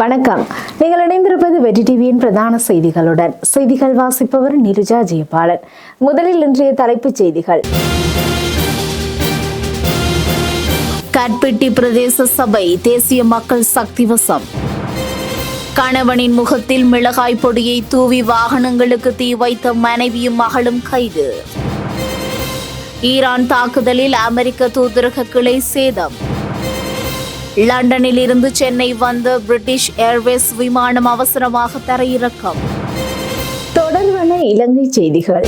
வணக்கம். நீங்கள் இணைந்திருப்பது வெற்றி டிவியின் பிரதான செய்திகளுடன். செய்திகள் வாசிப்பவர் நிருஜா ஜெயபாலன். முதலில் இன்றைய தலைப்புச் செய்திகள். கற்பிட்டி பிரதேச சபை தேசிய மக்கள் சக்தி வசம். கணவனின் முகத்தில் மிளகாய் பொடியை தூவி வாகனங்களுக்கு தீ வைத்த மனைவியும் மகளும் கைது. ஈரான் தாக்குதலில் அமெரிக்க தூதரக கிளை சேதம். லண்டனில் இருந்து சென்னை வந்த பிரிட்டிஷ் ஏர்வேஸ் விமானம் அவசரமாக தரையிறக்கம். தொடர்பான இலங்கை செய்திகள்.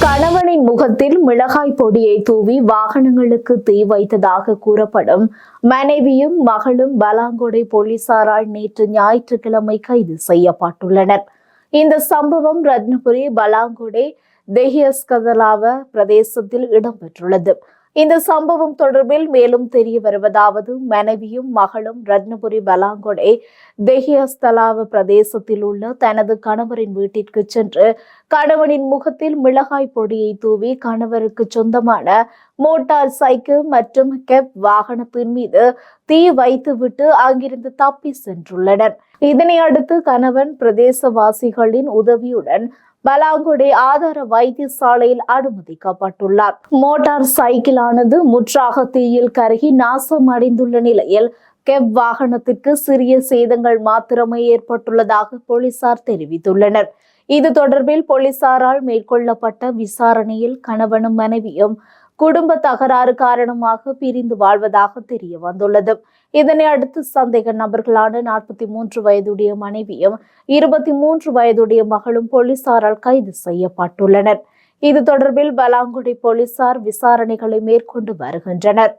கணவனின் முகத்தில் மிளகாய் பொடியை தூவி வாகனங்களுக்கு தீ வைத்ததாக கூறப்படும். மனைவியும் மகளும் பலாங்கொடை போலீசாரால் நேற்று ஞாயிற்றுக்கிழமை கைது செய்யப்பட்டுள்ளனர். இந்த சம்பவம் ரத்னபுரி பலாங்கொடை தெஹியஸ்கதலாவ பிரதேசத்தில் இடம்பெற்றுள்ளது. இந்த சம்பவம் தொடர்பில் மேலும் தெரிய வருவதாவது மனைவியும் மகளும் ரத்னபுரி பலாங்கொடை தெஹியஸ்தலாவ பிரதேசத்தில் உள்ள தனது கணவரின் வீட்டிற்கு சென்று கணவனின் முகத்தில் மிளகாய் பொடியை தூவி கணவருக்கு சொந்தமான மோட்டார் சைக்கிள் மற்றும் கெப் வாகனத்தின் மீது தீ வைத்துவிட்டு அங்கிருந்து தப்பி சென்றுள்ளனர். இதனை அடுத்து கணவன் பிரதேசவாசிகளின் உதவியுடன் பலாங்குடி ஆதார வைத்தியசாலையில் அனுமதிக்கப்பட்டுள்ளார். மோட்டார் சைக்கிளானது முற்றாக தீயில் கருகி நாசமடைந்துள்ள நிலையில் கெப் வாகனத்திற்கு சிறிய சேதங்கள் மாத்திரமே ஏற்பட்டுள்ளதாக போலீசார் தெரிவித்துள்ளனர். இது தொடர்பில் போலீசாரால் மேற்கொள்ளப்பட்ட விசாரணையில் கணவனும் மனைவியும் குடும்ப தகராறு காரணமாக பிரிந்து வாழ்வதாக தெரிய வந்துள்ளது இதனை அடுத்து சந்தேக நபர்களான நாற்பத்தி மூன்று வயதுடைய மனைவியும் இருபத்தி மூன்று வயதுடைய மகளும் போலீசாரால் கைது செய்யப்பட்டுள்ளனர். இது தொடர்பில் பலாங்குடி போலீசார் விசாரணைகளை மேற்கொண்டு வருகின்றனர்.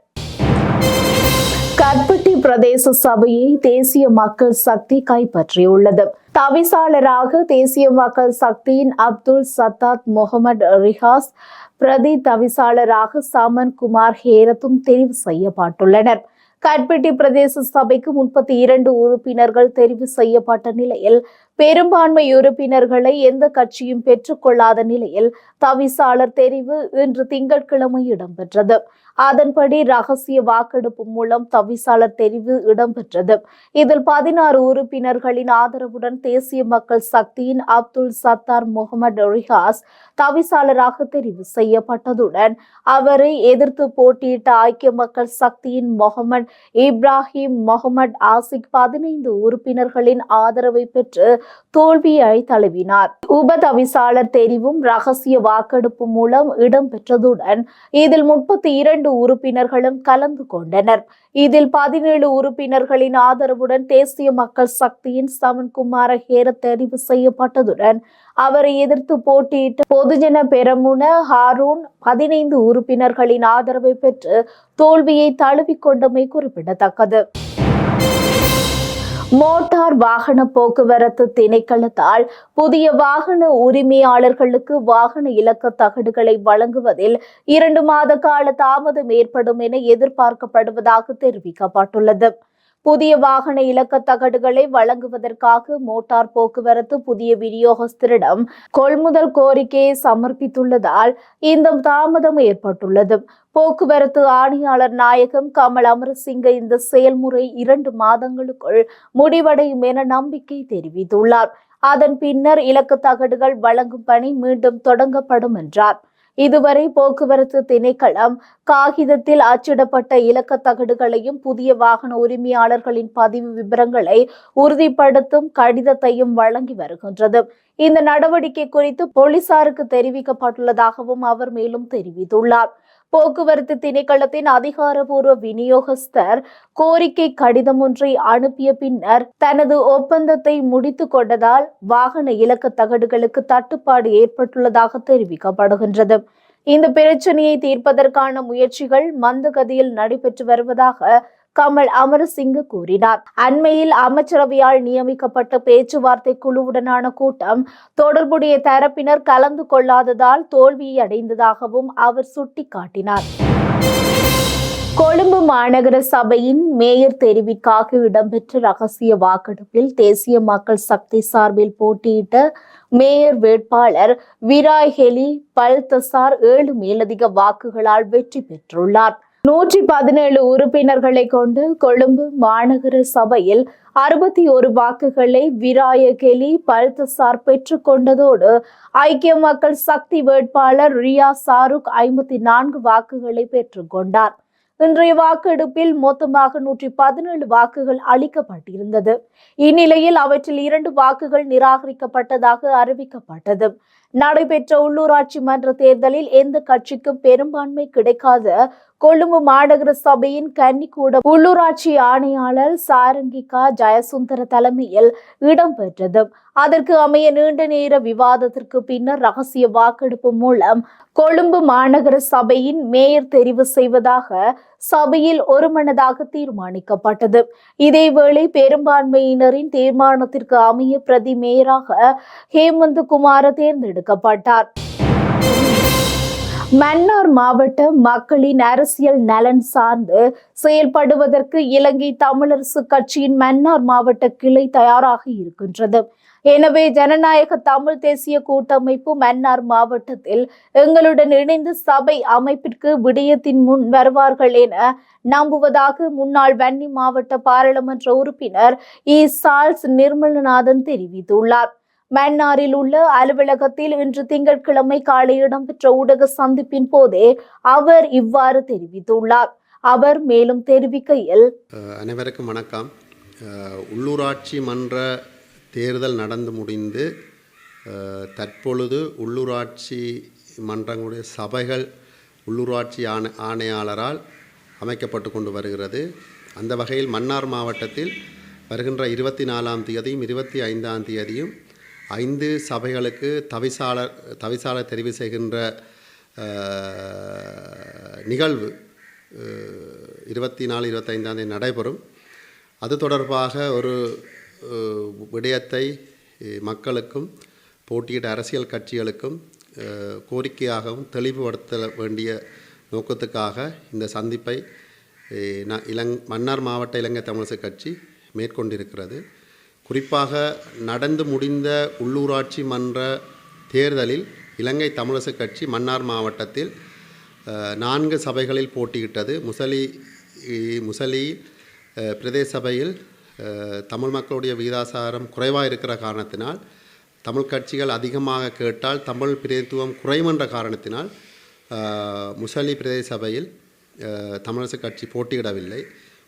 கற்பட்டி பிரதேச சபையை தேசிய மக்கள் சக்தி கைப்பற்றியுள்ளது. தவிசாளராக தேசிய மக்கள் சக்தியின் அப்துல் சத்தாத் முகமது ரிஹாஸ் பிரதி தவிசாளராக சமன் குமார் ஹேரத்தும் தெரிவு செய்யப்பட்டுள்ளனர். கட்பெட்டி பிரதேச சபைக்கு முப்பத்தி இரண்டு உறுப்பினர்கள் தெரிவு செய்யப்பட்ட நிலையில் பெரும்பான்மை உறுப்பினர்களை எந்த கட்சியும் பெற்றுக்கொள்ளாத நிலையில் தவிசாளர் தெரிவு இன்று திங்கட்கிழமை இடம்பெற்றது. அதன்படி ரகசிய வாக்கெடுப்பு மூலம் தவிசாளர் தெரிவு இடம்பெற்றது. இதில் பதினாறு உறுப்பினர்களின் ஆதரவுடன் தேசிய மக்கள் சக்தியின் அப்துல் சத்தார் முகமது ரிஹாஸ் தவிசாளராக தெரிவு செய்யப்பட்டதுடன் அவரை எதிர்த்து போட்டியிட்ட ஐக்கிய மக்கள் சக்தியின் முகமது இப்ராஹிம் முகமது ஆசிக் பதினைந்து உறுப்பினர்களின் ஆதரவை பெற்று தோல்வியை தழுவினார். உப தவிசாளர் தெரிவும் ரகசிய வாக்கெடுப்பு மூலம் இடம்பெற்றதுடன் இதில் முப்பத்தி இரண்டு உறுப்பினர்களும் கலந்து கொண்டனர். இதில் பதினேழு உறுப்பினர்களின் ஆதரவுடன் தேசிய மக்கள் சக்தியின் சமன்குமார ஹேர தெரிவு செய்யப்பட்டதுடன் அவரை எதிர்த்து போட்டியிட்ட பொதுஜன பெரமுன ஹாரூன் பதினைந்து உறுப்பினர்களின் ஆதரவை பெற்று தோல்வியை தழுவிக்கொண்டமை குறிப்பிடத்தக்கது. மோட்டார் வாகன போக்குவரத்து திணைக்களத்தால் புதிய வாகன உரிமையாளர்களுக்கு வாகன இலக்க தகடுகளை வழங்குவதில் இரண்டு மாத கால தாமதம் ஏற்படும் என எதிர்பார்க்கப்படுவதாக தெரிவிக்கப்பட்டுள்ளது. புதிய வாகன இலக்க தகடுகளை வழங்குவதற்காக மோட்டார் போக்குவரத்து புதிய விநியோகஸ்தரிடம் கொள்முதல் கோரிக்கையை சமர்ப்பித்துள்ளதால் இந்த தாமதம் ஏற்பட்டுள்ளது. போக்குவரத்து ஆணையாளர் நாயகம் கமல் அமரசிங்க இந்த செயல்முறை இரண்டு மாதங்களுக்குள் முடிவடையும் என நம்பிக்கை தெரிவித்துள்ளார். அதன் பின்னர் இலக்கு தகடுகள் வழங்கும் பணி மீண்டும் தொடங்கப்படும் என்றார். இதுவரை போக்குவரத்து திணைக்களம் காகிதத்தில் அச்சிடப்பட்ட இலக்க தகடுகளையும் புதிய வாகன உரிமையாளர்களின் பதிவு விவரங்களை உறுதிப்படுத்தும் கடிதத்தையும் வழங்கி வருகின்றது. இந்த நடவடிக்கை குறித்து போலீசாருக்கு தெரிவிக்கப்பட்டுள்ளதாகவும் அவர் மேலும் தெரிவித்துள்ளார். போக்குவரத்து திணைக்களத்தின் அதிகாரபூர்வ விநியோகஸ்தர் கோரிக்கை கடிதம் ஒன்றை அனுப்பிய பின்னர் தனது ஒப்பந்தத்தை முடித்து கொண்டதால் வாகன இலக்க தகடுகளுக்கு தட்டுப்பாடு ஏற்பட்டுள்ளதாக தெரிவிக்கப்படுகின்றது. இந்த பிரச்சனையை தீர்ப்பதற்கான முயற்சிகள் மந்தகதியில் நடைபெற்று வருவதாக கமல் அமரசிங்க கூறினார். அண்மையில் அமைச்சரவையால் நியமிக்கப்பட்ட பேச்சுவார்த்தை குழுவுடனான கூட்டம் தொடர்புடைய தரப்பினர் கலந்து கொள்ளாததால் தோல்வியை அடைந்ததாகவும் அவர் சுட்டிக்காட்டினார். கொழும்பு மாநகர சபையின் மேயர் தெரிவிக்காக இடம்பெற்ற ரகசிய வாக்கெடுப்பில் தேசிய மக்கள் சக்தி சார்பில் போட்டியிட்ட மேயர் வேட்பாளர் விராய் ஹெலி பல்தசார் ஏழு மேலதிக வாக்குகளால் வெற்றி பெற்றுள்ளார். நூற்றி பதினேழு உறுப்பினர்களை கொண்டு கொழும்பு மாநகர சபையில் அறுபத்தி ஒரு வாக்குகளை விராயகெலி பல்தசார் பெற்றுக் கொண்டதோடு ஐக்கிய மக்கள் சக்தி வேட்பாளர் ரியா சாருக் ஐம்பத்தி நான்கு வாக்குகளை பெற்றுக்கொண்டார் இன்றைய வாக்கெடுப்பில் மொத்தமாக நூற்றி பதினேழு வாக்குகள் அளிக்கப்பட்டிருந்தது. இந்நிலையில் அவற்றில் இரண்டு வாக்குகள் நிராகரிக்கப்பட்டதாக அறிவிக்கப்பட்டது. நடைபெற்ற உள்ளூராட்சி மன்ற தேர்தலில் எந்த கட்சிக்கும் பெரும்பான்மை கிடைக்காத கொழும்பு மாநகர சபையின் கன்னிக்கூட உள்ளூராட்சி ஆணையாளர் சாரங்கிகா ஜெயசுந்தர தலைமையில் இடம்பெற்றது. அதற்கு அமைய நீண்ட நேர விவாதத்திற்கு பின்னர் ரகசிய வாக்கெடுப்பு மூலம் கொழும்பு மாநகர சபையின் மேயர் தெரிவு செய்வதாக சபையில் ஒருமனதாக தீர்மானிக்கப்பட்டது. இதேவேளை பெரும்பான்மையினரின் தீர்மானத்திற்கு அமைய பிரதி மேயராக ஹேமந்த் குமார தேர்ந்தெடுக்கப்பட்டார். மன்னார் மாவட்ட மக்களின் அரசியல் நலன் சார்ந்து செயல்படுவதற்கு இலங்கை தமிழரசு கட்சியின் மன்னார் மாவட்ட கிளை தயாராக இருக்கின்றது. எனவே ஜனநாயக தமிழ் தேசிய கூட்டமைப்பு மன்னார் மாவட்டத்தில் எங்களுடன் இணைந்து சபை அமைப்பிற்கு விடயத்தின் முன் வருவார்கள் என நம்புவதாக முன்னாள் வன்னி மாவட்ட பாராளுமன்ற உறுப்பினர் இ. சால்ஸ் நிர்மலநாதன் தெரிவித்துள்ளார். மன்னாரில் உள்ள அலுவலகத்தில் இன்று திங்கட்கிழமை காலை இடம்பெற்ற ஊடக சந்திப்பின் போதே அவர் இவ்வாறு தெரிவித்துள்ளார். அவர் மேலும் தெரிவிக்கையில் அனைவருக்கும் வணக்கம். உள்ளூராட்சி மன்ற தேர்தல் நடந்து முடிந்து தற்பொழுது உள்ளூராட்சி மன்றங்களுடைய சபைகள் உள்ளூராட்சி ஆணை ஆணையாளரால் அமைக்கப்பட்டு கொண்டு வருகிறது. அந்த வகையில் மன்னார் மாவட்டத்தில் வருகின்ற இருபத்தி நாலாம் தேதியும் இருபத்தி ஐந்தாம் தேதியும் ஐந்து சபைகளுக்கு தவிசாளர் தவிசாளர் தெரிவு செய்கின்ற நிகழ்வு இருபத்தி நாலு இருபத்தைந்தாம் தேதி நடைபெறும். அது தொடர்பாக ஒரு விடயத்தை மக்களுக்கும் போட்டியிட்ட அரசியல் கட்சிகளுக்கும் கோரிக்கையாகவும் தெளிவுபடுத்த வேண்டிய நோக்கத்துக்காக இந்த சந்திப்பை இலங் மன்னார் மாவட்ட இலங்கை தமிழிசை கட்சி மேற்கொண்டிருக்கிறது. குறிப்பாக நடந்து முடிந்த உள்ளூராட்சி மன்ற தேர்தலில் இலங்கை தமிழிசை கட்சி மன்னார் மாவட்டத்தில் நான்கு சபைகளில் போட்டியிட்டது. முசலி முசலி பிரதேச சபையில் தமிழ் மக்களுடைய விகிதாசாரம் குறைவாக இருக்கிற காரணத்தினால் தமிழ் கட்சிகள் அதிகமாக கேட்டால் தமிழ் பிரதித்துவம் குறைவென்ற காரணத்தினால் முசலி பிரதேச சபையில் தமிழரசு கட்சி போட்டியிடவில்லை.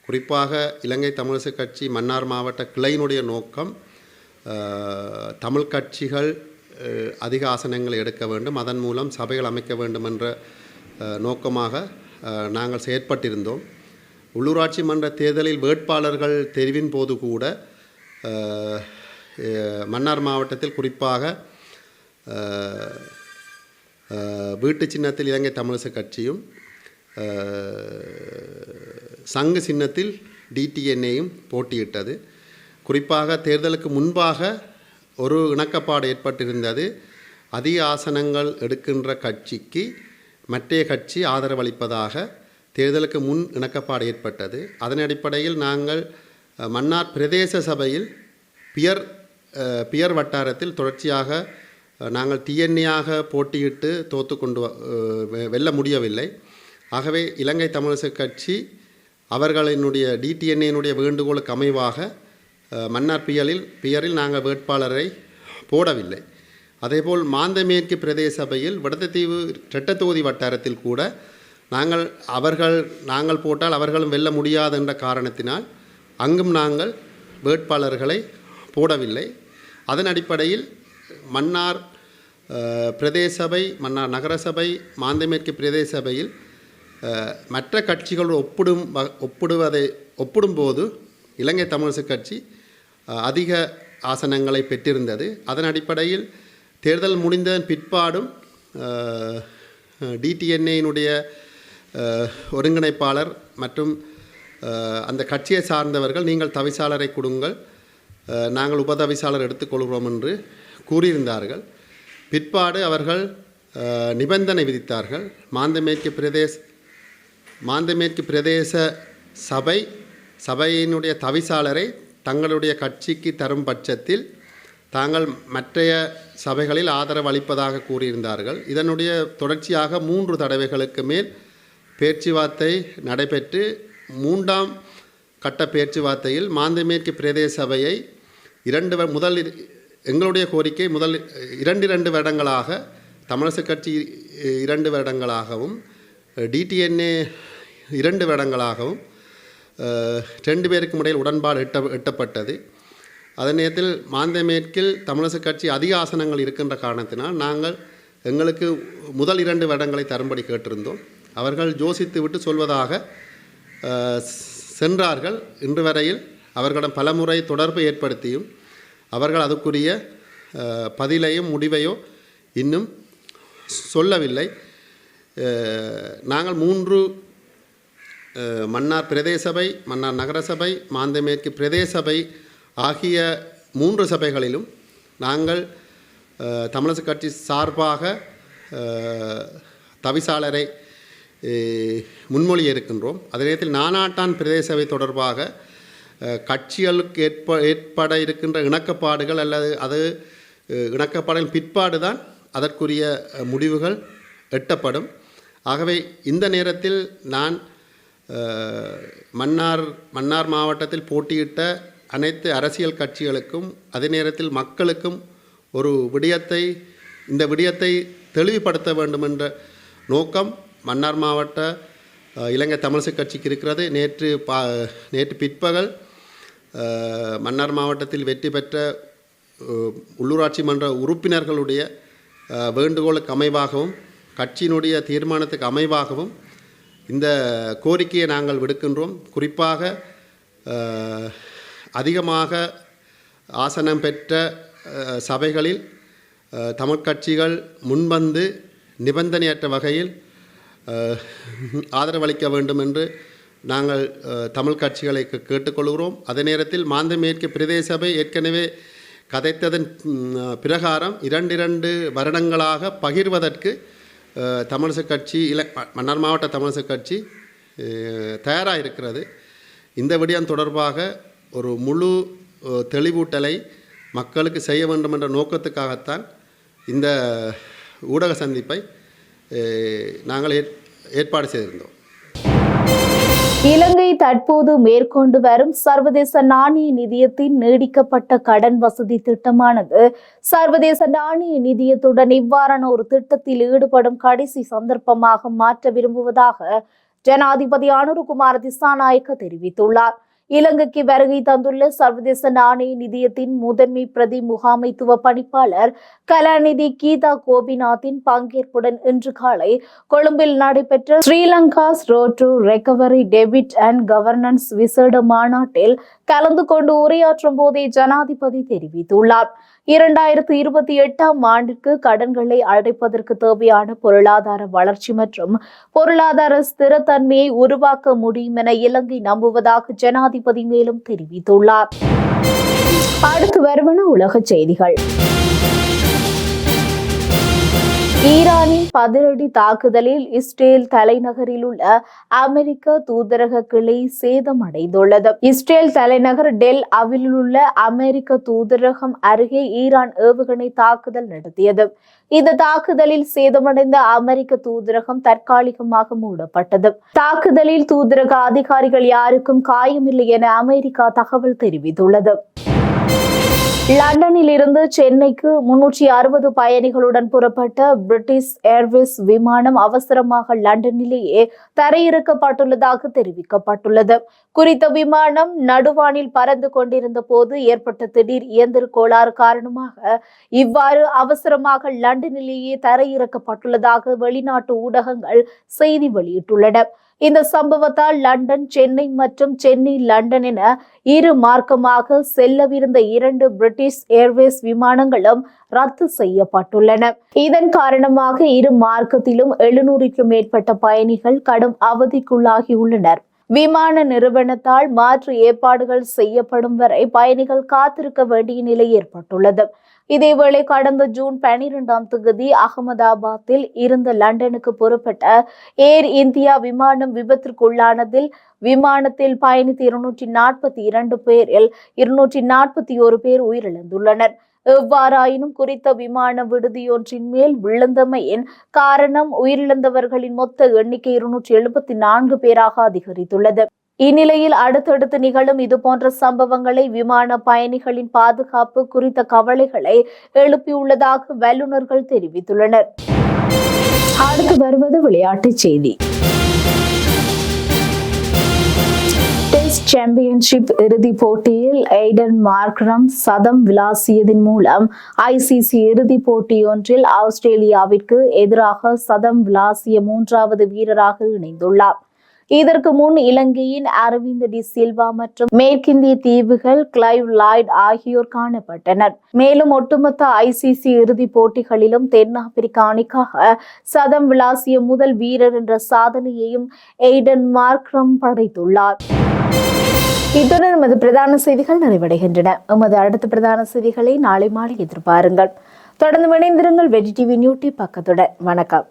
குறிப்பாக இலங்கை தமிழிசை கட்சி மன்னார் மாவட்ட கிளையினுடைய நோக்கம் தமிழ் கட்சிகள் அதிக ஆசனங்களை எடுக்க வேண்டும் அதன் மூலம் சபைகள் அமைக்க வேண்டும் என்ற நோக்கமாக நாங்கள் செயற்பட்டிருந்தோம். உள்ளூராட்சி மன்ற தேர்தலில் வேட்பாளர்கள் தெரிவின் போது கூட மன்னார் மாவட்டத்தில் குறிப்பாக வீட்டு சின்னத்தில் இலங்கை தமிழிசை கட்சியும் சங்கு சின்னத்தில் டிடிஎன்ஏயும் போட்டியிட்டது. குறிப்பாக தேர்தலுக்கு முன்பாக ஒரு இணக்கப்பாடு ஏற்பட்டிருந்தது. அதிக ஆசனங்கள் எடுக்கின்ற கட்சிக்கு மற்றைய கட்சி ஆதரவளிப்பதாக தேர்தலுக்கு முன் இணக்கப்பாடு ஏற்பட்டது. அதன் அடிப்படையில் நாங்கள் மன்னார் பிரதேச சபையில் பியர் பியர் வட்டாரத்தில் தொடர்ச்சியாக நாங்கள் டிஎன்ஏயாக போட்டியிட்டு தோற்று கொண்டு வ- வெ- வெல்ல முடியவில்லை. ஆகவே இலங்கை தமிழிசை கட்சி அவர்களினுடைய டிடிஎன்ஏனுடைய வேண்டுகோளுக்கு அமைவாக மன்னார் பியலில் பியரில் நாங்கள் வேட்பாளரை போடவில்லை. அதேபோல் மாந்தமேற்கு பிரதேச சபையில் செட்ட ரெட்டத்தொகுதி வட்டாரத்தில் கூட நாங்கள் அவர்கள் நாங்கள் போட்டால் அவர்களும் வெல்ல முடியாது என்ற காரணத்தினால் அங்கும் நாங்கள் வேட்பாளர்களை போடவில்லை. அதன் அடிப்படையில் மன்னார் பிரதேசபை பிரதேச சபை மன்னார் நகரசபை மாந்தமேற்கு பிரதேச சபையில் மற்ற கட்சிகளோடு ஒப்பிடும் வ- ஒப்பிடுவதை ஒப்பிடும்போது இலங்கை தமிழிசை கட்சி அதிக ஆசனங்களை பெற்றிருந்தது. அதன் அடிப்படையில் தேர்தல் முடிந்ததன் பிற்பாடும் டிடிஎன்ஏயினுடைய ஒருங்கிணைப்பாளர் மற்றும் அந்த கட்சியை சார்ந்தவர்கள் நீங்கள் தவிசாளரை கொடுங்கள் நாங்கள் உபதவிசாளர் எடுத்துக்கொள்கிறோம் என்று கூறியிருந்தார்கள். பிற்பாடு அவர்கள் நிபந்தனை விதித்தார்கள். மாந்தமேற்கு பிரதேச மாந்தமேற்கு பிரதேச சபை சபையினுடைய தவிசாளரை தங்களுடைய கட்சிக்கு தரும் பட்சத்தில் தாங்கள் மற்றைய சபைகளில் ஆதரவு அளிப்பதாக கூறியிருந்தார்கள். இதனுடைய தொடர்ச்சியாக மூன்று தடவைகளுக்கு மேல் பேச்சுவார்த்தை நடைபெற்று மூன்றாம் கட்ட பேச்சுவார்த்தையில் மாந்தமேற்கு பிரதேச சபையை இரண்டு முதல் எங்களுடைய கோரிக்கை முதல் இரண்டு இரண்டு வருடங்களாக தமிழரசு கட்சி இரண்டு வருடங்களாகவும் டிடிஎன்ஏ இரண்டு வருடங்களாகவும் ரெண்டு பேருக்கும் இடையில் உடன்பாடு எட்ட எட்டப்பட்டது. அதே நேரத்தில் மாந்தமேற்கில் தமிழரசு கட்சி அதிக ஆசனங்கள் இருக்கின்ற காரணத்தினால் நாங்கள் எங்களுக்கு முதல் இரண்டு வருடங்களை தரும்படி கேட்டிருந்தோம். அவர்கள் ஜோசித்து விட்டு சொல்வதாக சென்றார்கள். இன்று வரையில் அவர்களிடம் பலமுறை தொடர்பு ஏற்படுத்தியும் அவர்கள் அதுக்குரிய பதிலையும் முடிவையோ இன்னும் சொல்லவில்லை. நாங்கள் மூன்று மன்னார் பிரதேசபை மன்னார் நகரசபை மாந்தமேற்கு பிரதேச சபை ஆகிய மூன்று சபைகளிலும் நாங்கள் அஹ், தமிழரசு கட்சி சார்பாக தவிசாளரை முன்மொழி இருக்கின்றோம். அதே நேரத்தில் நானாட்டான் பிரதேச சபை தொடர்பாக கட்சிகளுக்கு ஏற்ப ஏற்பட இருக்கின்ற இணக்கப்பாடுகள் அல்லது அது அஹ், இணக்கப்பாடுகள் பிற்பாடு தான் அதற்குரிய முடிவுகள் எட்டப்படும். ஆகவே இந்த நேரத்தில் நான் மன்னார் மன்னார் மாவட்டத்தில் போட்டியிட்ட அனைத்து அரசியல் கட்சிகளுக்கும் அதே நேரத்தில் மக்களுக்கும் ஒரு விடயத்தை இந்த விடயத்தை தெளிவுபடுத்த வேண்டும் என்ற நோக்கம் மன்னார் மாவட்ட இலங்கை தமிழிசை கட்சிக்கு இருக்கிறது. நேற்று பா நேற்று பிற்பகல் மன்னார் மாவட்டத்தில் வெற்றி பெற்ற உள்ளூராட்சி மன்ற உறுப்பினர்களுடைய வேண்டுகோளுக்கு அமைவாகவும் கட்சியினுடைய தீர்மானத்துக்கு அமைவாகவும் இந்த கோரிக்கையை நாங்கள் விடுக்கின்றோம். குறிப்பாக அதிகமாக ஆசனம் பெற்ற சபைகளில் தமிழ் கட்சிகள் முன்வந்து நிபந்தனையற்ற வகையில் ஆதரவளிக்க வேண்டும் என்று நாங்கள் தமிழ் கட்சிகளை கேட்டுக்கொள்கிறோம். அதே நேரத்தில் மாந்தமேற்கு பிரதேச சபை ஏற்கனவே கதைத்ததன் பிரகாரம் இரண்டிரண்டு வருடங்களாக பகிர்வதற்கு தமிழிசை கட்சி இல்லை மன்னார் மாவட்ட தமிழிசை கட்சி தயாராக இருக்கிறது இந்த விடயம் தொடர்பாக ஒரு முழு தெளிவூட்டலை மக்களுக்கு செய்ய வேண்டும் என்ற நோக்கத்துக்காகத்தான் இந்த ஊடக சந்திப்பை நாங்கள் ஏற் ஏற்பாடு செய்திருந்தோம். இலங்கை தற்போது மேற்கொண்டு வரும் சர்வதேச நாணய நிதியத்தின் நீடிக்கப்பட்ட கடன் வசதி திட்டமானது. சர்வதேச நாணய நிதியத்துடன் இவ்வாறான ஒரு திட்டத்தில் ஈடுபடும் கடைசி சந்தர்ப்பமாக மாற்ற விரும்புவதாக ஜனாதிபதி அனுருகுமார் திசாநாயக்க தெரிவித்துள்ளார். இலங்கைக்கு வருகை தந்துள்ள சர்வதேச நாணய நிதியத்தின் முதன்மை பிரதி முகாமைத்துவ பணிப்பாளர் கலாநிதி கீதா கோபிநாத்தின் பங்கேற்புடன் இன்று காலை கொழும்பில் நடைபெற்ற ஸ்ரீலங்காஸ் ரோட் டு ரெக்கவரி டெபிட் அண்ட் கவர்னன்ஸ் விசேட மாநாட்டில் கலந்து கொண்டு உரையாற்றும் போதே ஜனாதிபதி தெரிவித்துள்ளார். இரண்டாயிரத்து இருபத்தி எட்டாம் ஆண்டிற்கு கடன்களை அடைப்பதற்கு தேவையான பொருளாதார வளர்ச்சி மற்றும் பொருளாதார ஸ்திரத்தன்மையை உருவாக்க முடியும் என இலங்கை நம்புவதாக ஜனாதிபதி மேலும் தெரிவித்துள்ளார். அடுத்து வருவன உலக செய்திகள். ஈரானின் பதிலடி தாக்குதலில் இஸ்ரேல் தலைநகரில் உள்ள அமெரிக்க தூதரக கிளை சேதமடைந்துள்ளது. இஸ்ரேல் தலைநகர் டெல் அவிலில் உள்ள அமெரிக்க தூதரகம் அருகே ஈரான் ஏவுகணை தாக்குதல் நடத்தியது. இந்த தாக்குதலில் சேதமடைந்த அமெரிக்க தூதரகம் தற்காலிகமாக மூடப்பட்டது. தாக்குதலில் தூதரக அதிகாரிகள் யாருக்கும் காயமில்லை என அமெரிக்கா தகவல் தெரிவித்துள்ளது. லண்டனில் இருந்து சென்னைக்கு முன்னூற்றி அறுபது பயணிகளுடன் புறப்பட்ட பிரிட்டிஷ் ஏர்வேஸ் விமானம் அவசரமாக லண்டனிலேயே தரையிறக்கப்பட்டுள்ளதாக தெரிவிக்கப்பட்டுள்ளது. குறித்த விமானம் நடுவானில் பறந்து கொண்டிருந்த போது ஏற்பட்ட திடீர் இயந்திர கோளாறு காரணமாக இவ்வாறு அவசரமாக லண்டனிலேயே தரையிறக்கப்பட்டுள்ளதாக வெளிநாட்டு ஊடகங்கள் செய்தி வெளியிட்டுள்ளன. இந்த சம்பவத்தால் லண்டன் சென்னை மற்றும் சென்னை லண்டன் என இரு மார்க்கமாக செல்லவிருந்த இரண்டு பிரிட்டிஷ் ஏர்வேஸ் விமானங்களும் ரத்து செய்யப்பட்டுள்ளன. இதன் காரணமாக இரு மார்க்கத்திலும் எழுநூறுக்கும் மேற்பட்ட பயணிகள் கடும் அவதிக்குள்ளாகியுள்ளனர். விமான நிறுவனத்தால் மாற்று ஏற்பாடுகள் செய்யப்படும் வரை பயணிகள் காத்திருக்க வேண்டிய நிலை ஏற்பட்டுள்ளது. இதேவேளை கடந்த ஜூன் பனிரெண்டாம் தேதி அகமதாபாத்தில் இருந்து லண்டனுக்கு புறப்பட்ட ஏர் இந்தியா விமானம் விபத்திற்குள்ளானதில் விமானத்தில் பயணித்த இருநூற்றி நாற்பத்தி இரண்டு பேரில் இருநூற்றி நாற்பத்தி ஒரு பேர் உயிரிழந்துள்ளனர். எவ்வாறாயினும் குறித்த விமான விடுதியொன்றின் மேல் விழுந்தமையின் காரணம் உயிரிழந்தவர்களின் மொத்த எண்ணிக்கை இருநூற்றி எழுபத்தி நான்கு பேராக அதிகரித்துள்ளது. இந்நிலையில் அடுத்தடுத்து நிகழும் இதுபோன்ற சம்பவங்களை விமான பயணிகளின் பாதுகாப்பு குறித்த கவலைகளை எழுப்பியுள்ளதாக வல்லுநர்கள் தெரிவித்துள்ளனர். அடுத்து வருவது விளையாட்டுச் செய்தி. டெஸ்ட் சாம்பியன்ஷிப் இறுதிப் போட்டியில் எய்டன் மார்க்ரம் சதம் விளாசியதன் மூலம் ஐசிசி இறுதிப் போட்டியொன்றில் ஆஸ்திரேலியாவிற்கு எதிராக சதம் விளாசிய மூன்றாவது வீரராக இணைந்துள்ளார். இதற்கு முன் இலங்கையின் அரவிந்த் டி சில்வா மற்றும் மேற்கிந்திய தீவுகள் கிளைவ் லாய்ட் ஆகியோர் காணப்பட்டனர். மேலும் ஒட்டுமொத்த ஐசிசி இறுதிப் போட்டிகளிலும் தென்னாப்பிரிக்க அணிக்காக சதம் விளாசிய முதல் வீரர் என்ற சாதனையையும் எய்டன் மார்க்ரம் படைத்துள்ளார். இத்துடன் நமது பிரதான செய்திகள் நிறைவடைகின்றன. எமது அடுத்த பிரதான செய்திகளை நாளை மாலை எதிர்பாருங்கள். தொடர்ந்து இணைந்திருங்கள் வெஜி டிவி நியூட்டி பக்கத்துடன். வணக்கம்.